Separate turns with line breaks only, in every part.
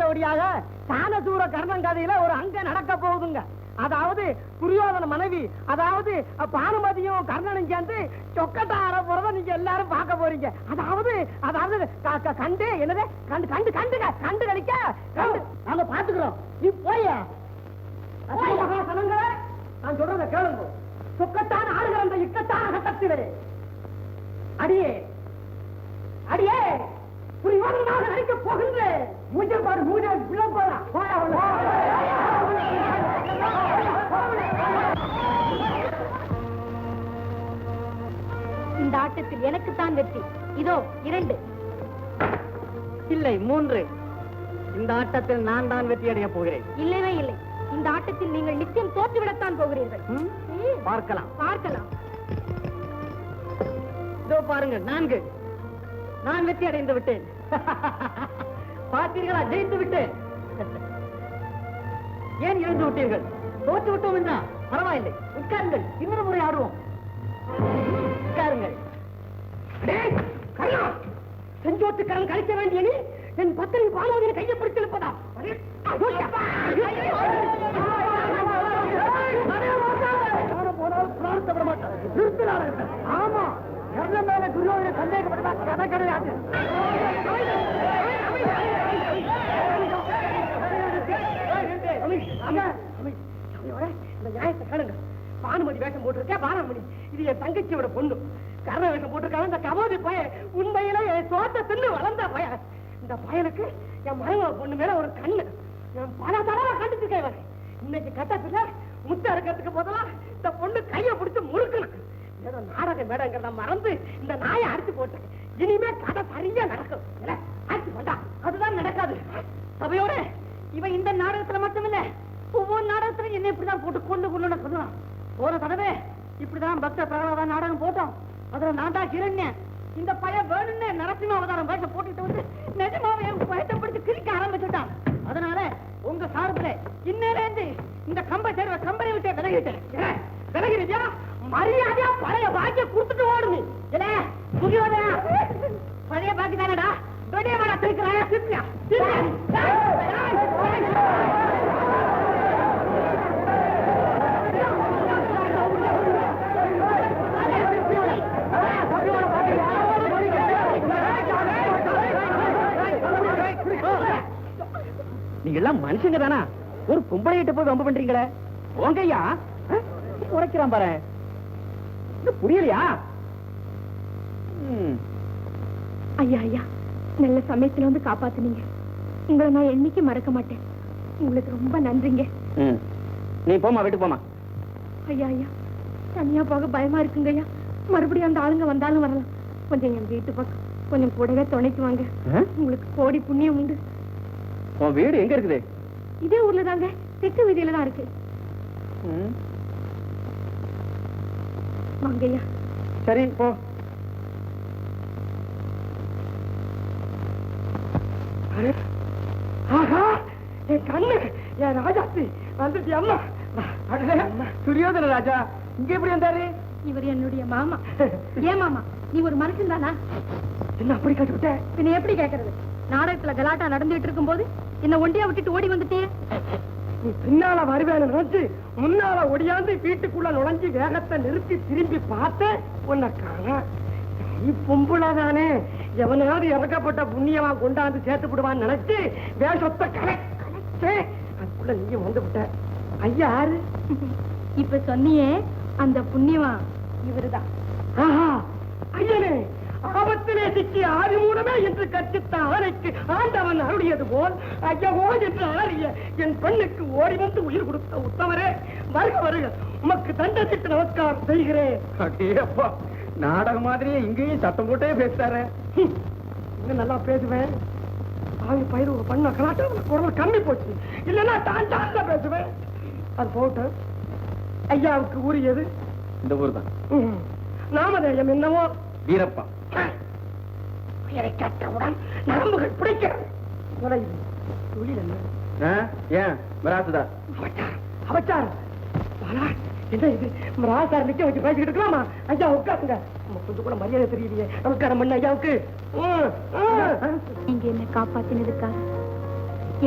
அடுத்தபடியாக சானசூர கர்ணன் கதையில ஒரு அங்க நடக்க போகுதுங்க. அதாவது துரியோதன மனைவி அதாவது பானுமதியும் கர்ணனும் சேர்ந்து சொக்கட்டா ஆட போறத நீங்க எல்லாரும் பார்க்க போறீங்க. அதாவது அதாவது கண்டு என்னது? கண்டு கண்டு கண்டுங்க கண்டு கழிக்க கண்டு. நாங்க பாத்துக்கிறோம் நீ போயா நான் சொல்றத கேளுங்க. சொக்கத்தான் ஆடுகிற அந்த இக்கட்டான கட்டத்திலே. அடியே. அடியே. புரியோதனாக நடிக்க போகின்றேன் மூஞ்ச பாரு மூஞ்ச விழ போறா போயா
இந்த ஆட்டத்தில் எனக்குத்தான் வெற்றி. இதோ இரண்டு.
இல்லை மூன்று. இந்த ஆட்டத்தில் நான் தான் வெற்றி அடைய போகிறேன்.
இல்லவே இல்லை. இந்த ஆட்டத்தில் நீங்கள் நிச்சயம் தோற்றுவிடத்தான் போகிறீர்கள்.
பார்க்கலாம்.
பார்க்கலாம்.
இதோ பாருங்க நான்கு. நான் வெற்றி அடைந்து விட்டேன். பார்த்தீர்களா? ஜெயித்து விட்டு ஏன் இழந்து விட்டீர்கள்? தோற்று விட்டோம் என்றா? பரவாயில்லை. உட்காருங்கள். இன்னொரு முறை ஆடுவோம். உட்காருங்கள். டேய், கண்ணா! செஞ்சோட்டுக்காரன் கழிக்க வேண்டிய நீ என் பத்திரி பாலாவின் கையை பிடித்திருப்பதா அடே, ஐயோ, அப்பா! யாரை போனாலும் பிரார்த்த விட மாட்டான். நிறுத்தினார்கள். ஆமா கர்ணன் மேல துரியோதனை சந்தேகப்பட்டதா கதை கிடையாது அங்க, நியாயத்தை கேளுங்க. பானுமதி வேஷம் போட்டிருக்கேன் பாராமணி. இது என் தங்கச்சியோட பொண்ணு. கர்ண வேஷம் போட்டிருக்காங்க இந்த கபோதி பையன் உண்மையில என் சோத்த தின்னு வளர்ந்த பையன் இந்த பையனுக்கு என் மருமக பொண்ணு மேல ஒரு கண்ணு. நான் பல தடவை கண்டுச்சிருக்கேன் இன்னைக்கு கட்டத்துல முத்த இருக்கிறதுக்கு போதெல்லாம் இந்த பொண்ணு கையை பிடிச்சு முழு ஏதோ நாடக மேடங்கிறத மறந்து இந்த நாயை அடிச்சு போட்டேன் இனிமே கதை சரியா நடக்கும். அடிச்சு போட்டா அதுதான் நடக்காது. சபையோட இவன் இந்த நாடகத்துல மட்டுமில்ல ஒவ்வொரு நாடகத்துல என்ன இப்படிதான் போட்டு கொண்டு கொள்ளுன்னு சொல்லுவான். போற தடவை இப்படிதான் பக்த பிரகலாதான் நாடகம் போட்டோம். அதுல நான் தான் ஹிரண்யன் இந்த பையன் வேணும்னு நரசிம்ம அவதாரம் வேஷம் போட்டுட்டு வந்து நிஜமாவே பயத்தை பிடிச்சு கிரிக்க ஆரம்பிச்சுட்டான். அதனால உங்க சார்பில் இன்னிலேருந்து இந்த கம்பை சேர்வ கம்பரை விட்டு விலகிட்டேன். மரியாதையா பழைய பாக்கிய கொடுத்துட்டு ஓடுது இல்ல புரியோதனா பழைய பாக்கி தானடா? வெளியே வாடா திருக்கிறேன் திருப்பியா நீங்க எல்லாம் மனுஷங்க தானா? ஒரு பொம்பளைகிட்ட போய் வம்பு பண்றீங்களே? போங்கய்யா உரைக்கிறான் பாரு. புரியலையா.
ஐயா ஐயா நல்ல சமயத்துல வந்து காப்பாத்துனீங்க. உங்களை நான் என்னைக்கு மறக்க மாட்டேன். உங்களுக்கு ரொம்ப நன்றிங்க.
நீ போமா வீட்டுக்கு போமா
ஐயா ஐயா தனியா போக பயமா இருக்குங்க ஐயா. மறுபடியும் அந்த ஆளுங்க வந்தாலும் வரலாம். கொஞ்சம் என் வீட்டு பக்கம் கொஞ்சம் கூடவே துணைக்கு வாங்க? உங்களுக்கு கோடி புண்ணியம் உண்டு.
உன் வீடு எங்க இருக்குது?
இதே ஊர்ல தாங்க. தெற்கு வீதியில தான் இருக்கு.
ம்.
வாங்க ஐயா
சரி போ. அரே, ஆஹா என் கண்ணு என் ராஜாத்தி வந்துட்டு அம்மா? அடே, துரியோதன ராஜா இங்க எப்படி வந்தாரு?
இவர் என்னுடைய மாமா. ஏன் மாமா? நீ ஒரு மனுஷன் தானா
என்ன அப்படி கட்டுவிட்ட
பின்ன எப்படி கேக்குறது? நாடகத்துல கலாட்டா நடந்துட்டு இருக்கும்போது என்ன ஒண்டியா விட்டுட்டு ஓடி வந்துட்டே
நீ பின்னால வருவேன்னு நினைச்சு முன்னால ஒடியாந்து வீட்டுக்குள்ள நுழைஞ்சு வேகத்தை நிறுத்தி திரும்பி பார்த்தேன் உன்னை காணா. நீ பொம்புள தானே எவனாவது இறக்கப்பட்ட புண்ணியமா கொண்டாந்து சேர்த்து விடுவான்னு நினைச்சு வேஷத்தை கலை கலைச்சே. அதுக்குள்ள நீயும் வந்து விட்ட. ஐயா
இப்ப சொன்னியே அந்த புண்ணியமா? இவருதான்.
ஆஹா ஐயனே. ஆபத்திலே சிக்கிய ஆதி மூலமே என்று கற்பித்த ஆணைக்கு ஆண்டவன் அருளியது போல் ஐயவோ என்று ஆறிய என் பெண்ணுக்கு ஓடி வந்து உயிர் கொடுத்த உத்தமரே வருக வருக உமக்கு தண்டத்திற்கு நமஸ்காரம் செய்கிறேன்.
அடேப்பா நாடகம் மாதிரியே இங்கேயும் சத்தம் போட்டே பேசுறாரு.
இன்னும் நல்லா பேசுவேன்? ஆவி பயிர் ஒரு பண்ண கலாட்டம் குரல் கம்மி போச்சு. இல்லைன்னா தான் தான் பேசுவேன். அது போட்டு ஐயாவுக்கு உரியது.
இந்த ஊர் தான்
நாமதேயம் என்னவோ?
வீரப்பா.
பெயரை கேட்டவுடன் நரம்புகள் பிடிக்கிறது. தொழில் என்ன?
ஏன்? மிராசுதா.
அவச்சார் அவச்சார் பாலா என்ன இது? நிக்க வச்சு பேசிக்கிட்டு இருக்கலாமா? ஐயா உட்காருங்க. நம்ம கொஞ்சம் கூட மரியாதை தெரியலையே நமஸ்காரம் பண்ண ஐயாவுக்கு.
நீங்க என்ன காப்பாத்தினதுக்காக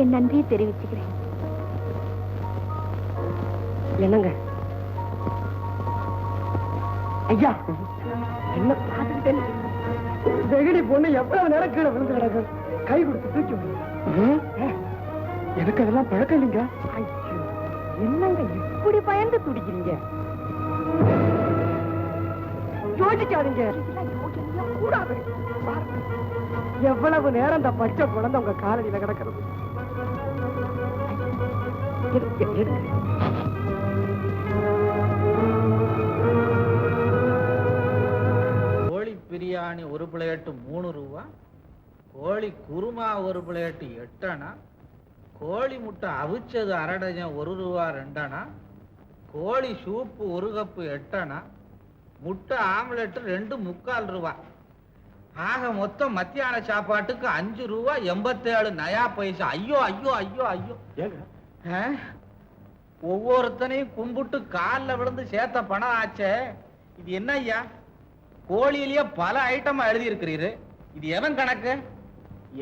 என் நன்றியை தெரிவிச்சுக்கிறேன்.
என்னங்க? ஐயா என்ன பார்த்துக்கிட்டே நிக்கிறீங்க? வெகுடி பொண்ணு எவ்வளவு நேரம் கீழே விழுந்து கிடக்கு? கை கொடுத்து தூக்கி. எனக்கு அதெல்லாம் பழக்கம் இல்லைங்க. என்னங்க இப்படி பயந்து துடிக்கிறீங்க? யோசிக்காதீங்க. கூடாது. எவ்வளவு நேரம் இந்த பச்சை குழந்தை உங்க காலடியில கிடக்கிறது?
பிரியாணி ஒரு பிளேட்டு மூணு ரூபா கோழி குருமா ஒரு பிளேட்டு எட்டணா கோழி முட்டை அவிச்சது அரை டஜன் ஒரு ரூபா ரெண்டணா கோழி சூப்பு ஒரு கப்பு எட்டணா முட்டை ஆம்லெட் ரெண்டு முக்கால் ரூபா. ஆக மொத்தம் மத்தியான சாப்பாட்டுக்கு அஞ்சு ரூபா எண்பத்தேழு நயா பைசா. ஐயோ ஐயோ ஐயோ ஐயோ? ஒவ்வொருத்தனையும் கும்பிட்டு காலில் விழுந்து சேர்த்த பணம் ஆச்சே. இது என்ன ஐயா? கோழியிலேயே பல ஐட்டமா எழுதி இருக்கிறீரு இது எவன் கணக்கு?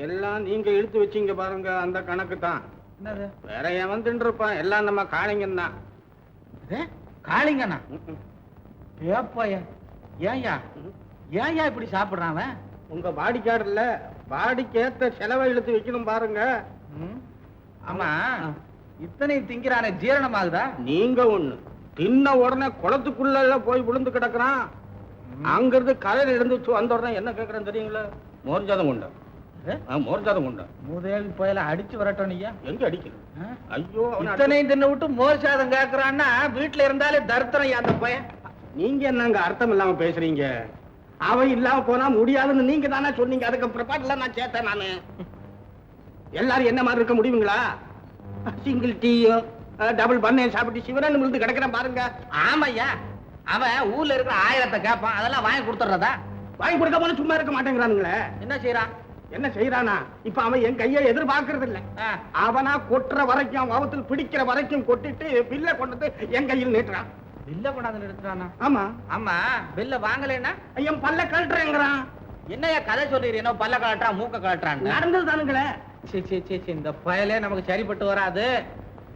எல்லாம் நீங்க இழுத்து வச்சீங்க பாருங்க அந்த கணக்கு தான்
என்னது?
வேற எவன் தின்றுப்பான்? எல்லாம் நம்ம காளிங்கன் தான்?
காளிங்கண்ணா? ஏப்பாயா ஏன்யா? ஏன்யா இப்படி சாப்பிடுறான் அவன்?
உங்க பாடிக்காடுல பாடிக்கேத்த செலவை இழுத்து வைக்கணும் பாருங்க?
ஆமா. இத்தனை திங்கிறானே ஜீரணமாகுதா?
நீங்க ஒண்ணு. தின்ன உடனே குளத்துக்குள்ள போய் விழுந்து கிடக்குறான். அங்கிருந்து கரையில இருந்து வந்த உடனே என்ன கேக்குறேன் தெரியுங்களா? மோர் ஜாதம் உண்டா?
ஏ?
ஆ, மோர் ஜாதம் உண்டா?
மூதேவி புயல அடிச்சு வரட்டும் ஐயா.
எங்க அடிக்கணும் ஐயோ
இத்தனையும் தின்னு விட்டு மோர் சாதம் கேக்குறான்னா வீட்டுல இருந்தாலே தரித்திரம் ஐயா அந்த பையன்.
நீங்க என்னங்க அர்த்தம் இல்லாம பேசுறீங்க? அவன் இல்லாம போனா முடியாதுன்னு நீங்க தானே சொன்னீங்க. அதுக்கு பிற்பாடுல நான் சேர்த்தேன் நானு. எல்லாரும் என்ன மாதிரி இருக்க முடியுங்களா? சிங்கிள் டீயும் டபுள் பண்ணையும் சாப்பிட்டு சிவரன் விழுந்து கிடக்குறேன் பாருங்க.
ஆமையா அவன் ஊர்ல இருக்கிற ஆயிரத்தை கேட்பான் அதெல்லாம் வாங்கி கொடுத்துறதா
வாங்கி கொடுக்க போல சும்மா இருக்க மாட்டேங்கிறானுங்களே.
என்ன செய்யறான்
என்ன செய்யறானா இப்ப அவன் என் கையை எதிர்பார்க்கறது இல்ல. அவனா கொட்டுற வரைக்கும் அவத்தில் பிடிக்கிற வரைக்கும் கொட்டிட்டு பில்ல கொண்டு வந்து என் கையில் நீட்டுறான்.
பில்ல கொண்டாந்து நிறுத்துறானா?
ஆமா.
ஆமா. பில்ல வாங்கலைன்னா?
என் பல்ல கழட்டுறேங்கிறான்.
என்னையா கதை சொல்றீரு என்ன பல்ல கலட்டுறான் மூக்க கலட்டுறான்
நடந்தது தானுங்களே.
சீ சீ சீ சீ, இந்த பயலே நமக்கு சரிப்பட்டு வராது.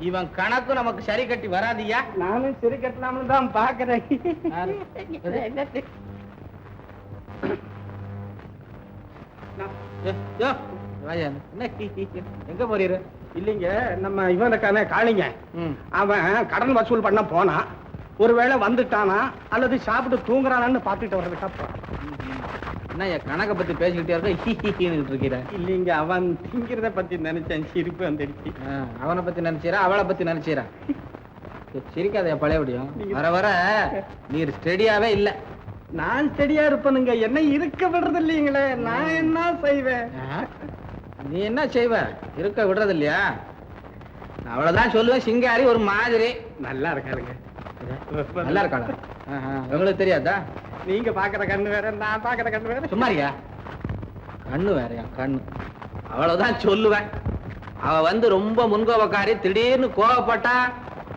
இவன் கணக்கு நமக்கு சரி கட்டி வராதியா?
நானும் சிறு கட்டலாம்னு தான் பாக்குறேன்
எங்க போறீரு?
இல்லைங்க நம்ம இவன் இருக்கானே காளிங்க. அவன் கடன் வசூல் பண்ண போனான். ஒருவேளை வந்துட்டானா அல்லது சாப்பிட்டு தூங்குறானான்னு பார்த்துட்டு வர்றதுக்கா போறான்.
என்ன கணக்க பத்தி பேசிக்கிட்டே இருக்க இருக்கிற
இல்லைங்க அவன் திங்கிறத பத்தி நினைச்சேன் சிரிப்பு வந்துடுச்சு.
அவனை பத்தி நினைச்சீரா அவளை பத்தி நினைச்சீரா சிரிக்காதயா பழையபடியும் வர வர நீர் ஸ்டெடியாவே இல்ல.
நான் செடியா இருப்பனுங்க என்ன இருக்க விடுறது இல்லைங்களே நான் என்ன செய்வேன்?
நீ என்ன செய்வ? இருக்க விடுறது இல்லையா நான் அவ்வளவுதான் சொல்லுவேன் சிங்காரி ஒரு மாதிரி.
நல்லா இருக்காருங்க
நல்லா இருக்காளா? உங்களுக்கு தெரியாதா?
நீங்க பாக்குற கண்ணு வேற நான் பாக்குற கண்ணு வேற.
சும்மாரியா? கண்ணு வேறயா கண்ணு. அவ்வளவுதான் சொல்லுவேன். அவ வந்து ரொம்ப முன்கோபக்காரி. திடீர்னு கோவப்பட்டா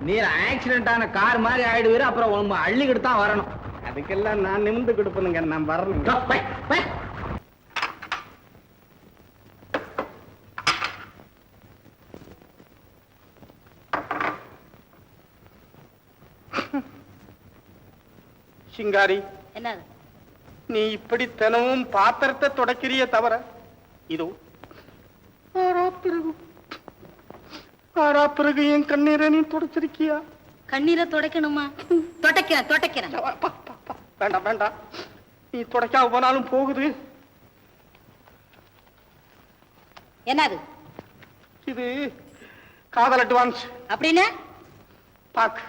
நீர் ஆக்சிடென்ட் ஆன கார் மாதிரி ஆயிடுவீரு அப்புறம் உங்க அள்ளிக்கிட்டு தான் வரணும்.
அதுக்கெல்லாம் நான் நிமிந்து கொடுப்பனுங்க நான்
பை.
சிங்காரி.
என்னது?
நீ இப்படி தினமும் பாத்திரத்தை தொடக்கிறிய தவிர இதோ ஆறா பிறகு ஆறா பிறகு என் கண்ணீரை நீ தொடச்சிருக்கியா?
கண்ணீரை துடைக்கணுமா? தொடைக்கிறேன் தொடைக்கிறேன்.
வேண்டாம் வேண்டாம். நீ தொடக்காம போனாலும் போகுது.
என்னது?
இது காதல் அட்வான்ஸ்.
அப்படின்னு?
பாக்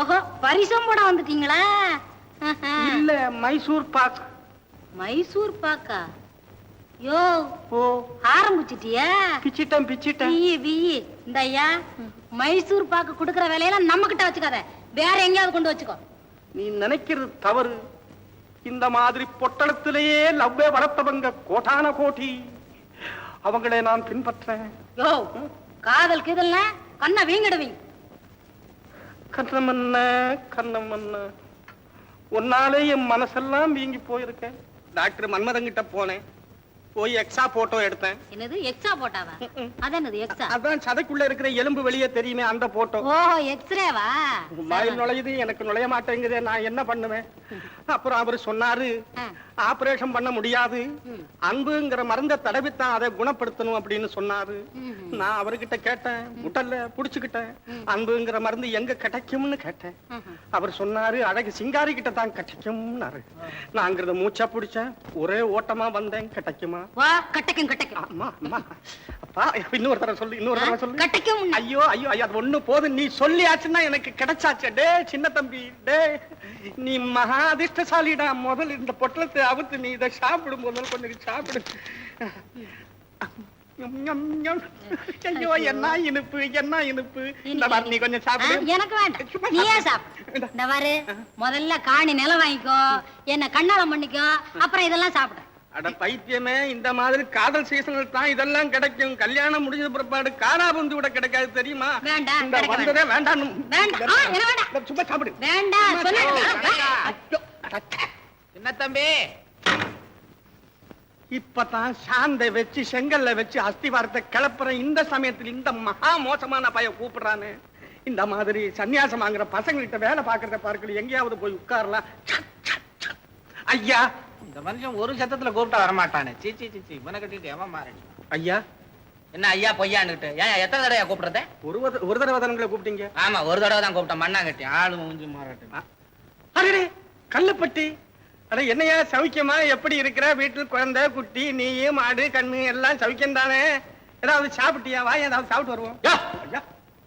ஓஹோ பரிசம் போட வந்துட்டீங்களா.
இல்ல மைசூர் பாக்.
மைசூர் பாக்கா? யோ
ஓ.
ஆரம்பிச்சிட்டியா?
பிச்சிட்டேன் பிச்சிட்டேன்.
பியி பியி இந்த ஐயா மைசூர் பாக்கு குடுக்கற வேலையெல்லாம் நம்ம கிட்ட வச்சுக்காத. வேற எங்கேயாவது கொண்டு வச்சுக்கோ.
நீ நினைக்கிறது தவறு. இந்த மாதிரி பொட்டலத்திலேயே லவ்வே வளர்த்தவங்க கோட்டான கோட்டி. அவங்களே நான் பின்பற்றேன்.
யோ காதல் கீதல்னா கண்ணை வீங்கிடுவீங்க.
கண்ணமன்ன கண்ணமன்ன. உன்னாலே என் மனசெல்லாம் வீங்கி போயிருக்கேன். டாக்டர் மன்மதங்கிட்ட போனேன். போய் எக்ஸா போட்டோ எடுத்தேன்.
என்னது எக்ஸா போட்டாவா அது என்னது எக்ஸா
அதான் சதைக்குள்ள இருக்கிற எலும்பு வெளியே தெரியுமே அந்த போட்டோ
ஓஹோ எக்ஸ்ரேவா
மயில் நுழையுது எனக்கு நுழைய மாட்டேங்குது நான் என்ன பண்ணுவேன்? அப்புறம் அவரு சொன்னாரு. ஆபரேஷன் பண்ண முடியாது. அன்புங்கிற மருந்தை தடவித்தான் அதை குணப்படுத்தணும் அப்படின்னு சொன்னாரு. நான் அவர்கிட்ட கேட்டேன் முட்டல்ல புடிச்சுக்கிட்டேன். அன்புங்கிற மருந்து எங்க கிடைக்கும்னு கேட்டேன். அவர் சொன்னாரு அழகு சிங்காரி கிட்ட தான் கிடைக்கும்னாரு. நாங்கிறத மூச்சா பிடிச்சேன் ஒரே ஓட்டமா வந்தேன் கிடைக்குமா?
வா கட்டைக்கும் கட்டைக்கும்.
அம்மா அம்மா. அப்பா இன்னொரு தடவை சொல்லு இன்னொரு தடவை சொல்லு.
கட்டைக்கும்
ஐயோ ஐயோ ஐயோ அது ஒண்ணு போதும் நீ சொல்லியாச்சுன்னா எனக்கு கிடைச்சாச்சு. டே சின்ன தம்பி டே. நீ மகா அதிர்ஷ்டசாலிடா முதல்ல இந்த பொட்டலத்தை அவுத்து நீ இதை சாப்பிடு முதல்ல கொஞ்சம் சாப்பிடு. ஐயோ என்ன இனிப்பு என்ன இனிப்பு. இந்த நீ கொஞ்சம் சாப்பிடு.
எனக்கு வேண்டாம். நீயே
சாப்பிடு.
இந்த. முதல்ல காணி நிலம் வாங்கிக்கோ. என்ன கண்ணாலம் பண்ணிக்கோ. அப்புறம் இதெல்லாம் சாப்பிடு.
அட பைத்தியமே இந்த மாதிரி காதல் சீசனில் தான் இதெல்லாம் கிடைக்கும். கல்யாணம் முடிஞ்ச பிற்பாடு காரா புந்து விட கிடைக்காது தெரியுமா?
வேண்டாம்,
இந்த வந்ததே வேண்டாம்.
வேண்டாம். ஆ, என்ன வேண்டாம்?
சும்மா சாப்பிடு.
வேண்டாம் சொல்லிடுங்க
ஐயோ, அடச்சே.
சின்ன தம்பி?
இப்பதான் சாந்தை வச்சு செங்கல்ல வச்சு அஸ்திவாரத்தை கிளப்புற இந்த சமயத்துல இந்த மகா மோசமான பையன் கூப்பிடுறானே. இந்த மாதிரி சன்னியாசம் வாங்குற பசங்கள்கிட்ட வேலை பாக்குறத பார்க்கல எங்கேயாவது போய் உட்காரலாம். ஐயா
இந்த மனுஷன் ஒரு சத்தத்துல கூப்பிட்டா வரமாட்டானே. சீ சீ சீ சீ இவனை கட்டிட்டு எவன் மாறடி
ஐயா?
என்ன ஐயா பொய்யான்னுட்டு ஏன் எத்தனை தடவை கூப்பிடுறத?
ஒரு ஒரு தடவை தானங்களை கூப்பிட்டீங்க?
ஆமா ஒரு தடவை தான் கூப்பிட்டேன் மண்ணா கட்டி ஆளு மூஞ்சி மாறட்டு
அடடே கல்லுப்பட்டி அட என்னையா சௌக்கியமா எப்படி இருக்கிற வீட்டில் குழந்தை குட்டி நீ மாடு கண்ணு எல்லாம் சௌக்கியம் தானே? ஏதாவது சாப்பிட்டியா? வா ஏதாவது சாப்பிட்டு வருவோம்.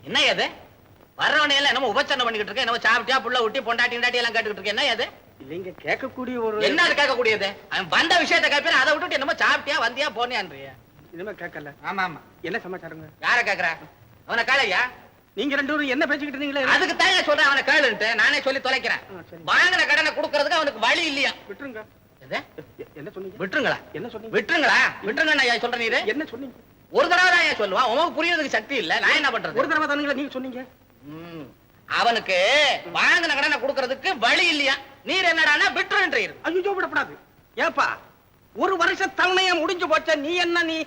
என்ன இது? வர்றவனே எல்லாம் என்னமோ உபச்சரணை பண்ணிக்கிட்டு இருக்க என்னமோ சாப்பிட்டியா புள்ள விட்டி பொண்டாட்டி எல்லாம் கேட்டுக்கிட்டு இருக்க என்ன இது?
இல்லைங்க கேட்கக்கூடிய ஒரு
என்ன அது கேட்கக்கூடியது? அவன் வந்த விஷயத்தை கேட்பேன் அதை விட்டுட்டு என்னமோ சாப்பிட்டியா வந்தியா போனியான்றிய.
இனிமே கேட்கல.
ஆமா ஆமா
என்ன சமாச்சாரங்க?
யார கேக்குற அவனை கேளையா
நீங்க ரெண்டு பேரும் என்ன பேசிக்கிட்டு இருந்தீங்களே?
அதுக்கு தான் சொல்றேன் அவனை கேளுன்ட்டு. நானே சொல்லி தொலைக்கிறேன். வாங்கின கடனை கொடுக்கறதுக்கு அவனுக்கு வழி இல்லையா?
விட்டுருங்க. என்ன சொன்னீங்க?
விட்டுருங்களா?
என்ன சொன்னீங்க?
விட்டுருங்களா? விட்டுருங்க சொல்ற நீரு?
என்ன சொன்னீங்க?
ஒரு தடவை தான் சொல்லுவான் உனக்கு புரியறதுக்கு சக்தி இல்ல. நான் என்ன பண்றது?
ஒரு தடவை தானுங்களா நீங்க சொன்னீங்க.
ம். அவனுக்கு வாங்கின கடனை கொடுக்கறதுக்கு வழி இல்லையா? நீர் என்னடான்னா விட்டுருன்றீர்
ஐயோ விடப்படாது. ஏப்பா ஒரு வருஷம் தவணையா முடிஞ்சு போச்சா? நீ என்ன நீ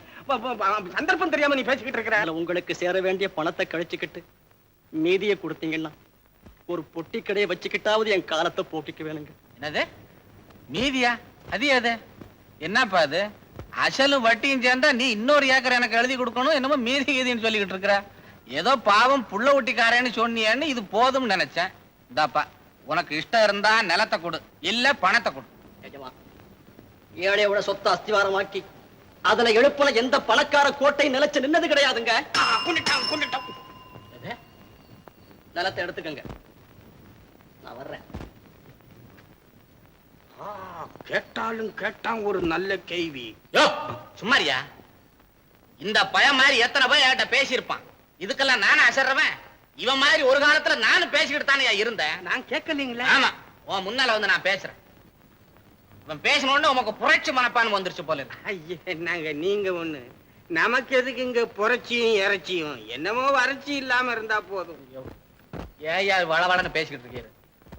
சந்தர்ப்பம் தெரியாம நீ பேசிக்கிட்டு இருக்கிற?
அதுல உங்களுக்கு சேர வேண்டிய பணத்தை கழிச்சுக்கிட்டு மீதியை கொடுத்தீங்கன்னா ஒரு பொட்டி கடையை வச்சுக்கிட்டாவது என் காலத்தை போக்கிக்க வேணுங்க
என்னது? மீதியா? அது எது? என்னப்பா அது? அசலும் வட்டியும் சேர்ந்தா நீ இன்னொரு ஏக்கர் எனக்கு எழுதி கொடுக்கணும் என்னமோ மீதி கீதின்னு சொல்லிக்கிட்டு இருக்கிற? ஏதோ பாவம் புள்ள ஒட்டிக்காரன்னு சொன்னியேன்னு இது போதும்னு நினைச்சேன். இந்தாப்பா உனக்கு இஷ்டம் இருந்தா நிலத்தை கொடு இல்ல பணத்தை கொடு.
நிஜமா ஏழையோட சொத்தை அஸ்திவாரமாக்கி அதுல எழுப்புல எந்த பணக்கார கோட்டை நிலைச்சு நின்னது கிடையாதுங்க? நிலத்தை எடுத்துக்கங்க. நான் வர்றேன்.
ஆ, கேட்டாலும் கேட்டான் ஒரு நல்ல கேள்வி.
யோ சும்மாரியா இந்த பையன் மாதிரி எத்தனை பேர் என்கிட்ட பேசியிருப்பான்? இதுக்கெல்லாம் நானே அசர்றவன்? இவன் மாதிரி ஒரு காலத்துல நானும் பேசிக்கிட்டு தானே இருந்தேன்?
நான் கேட்கலீங்களே?
ஆமா. உன் முன்னால வந்து நான் பேசுறேன். இவன் பேசின உடனே உனக்கு புரட்சி மனப்பான்மை வந்துருச்சு போல.
ஐயே என்னங்க நீங்க ஒண்ணு? நமக்கு எதுக்கு இங்க புரட்சியும் இறைச்சியும்? என்னமோ வறட்சி இல்லாம இருந்தா போதும்.
ஏய்யா வளவளன்னு பேசிக்கிட்டு இருக்கீரு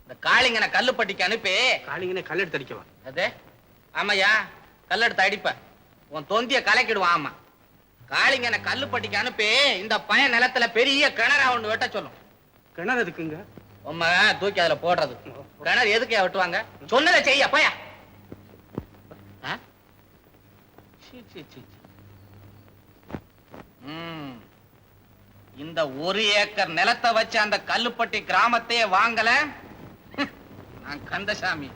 இந்த காளிங்கனை கல்லுப்பட்டிக்கு அனுப்பி.
காளிங்கனை கல்லெடுத்து அடிக்கவா
அது? ஆமாய்யா கல்லெடுத்து அடிப்ப உன் தொந்திய கலக்கிடுவான் ஆமா. காளிங்கனை கல்லுப்பட்டிக்கு அனுப்பி இந்த பையன் நிலத்துல பெரிய கிணறா ஒண்ணு வெட்ட சொல்லும்.
கிணறு எதுக்குங்க?
உம்மை தூக்கி அதுல போடுறது. கிணறு எதுக்கு வெட்டுவாங்க? சொன்னதை செய்ய பையா. இந்த ஒரு ஏக்கர் நிலத்தை வச்சு அந்த கல்லுப்பட்டி கிராமத்தையே வாங்கல. நான் கந்தசாமி.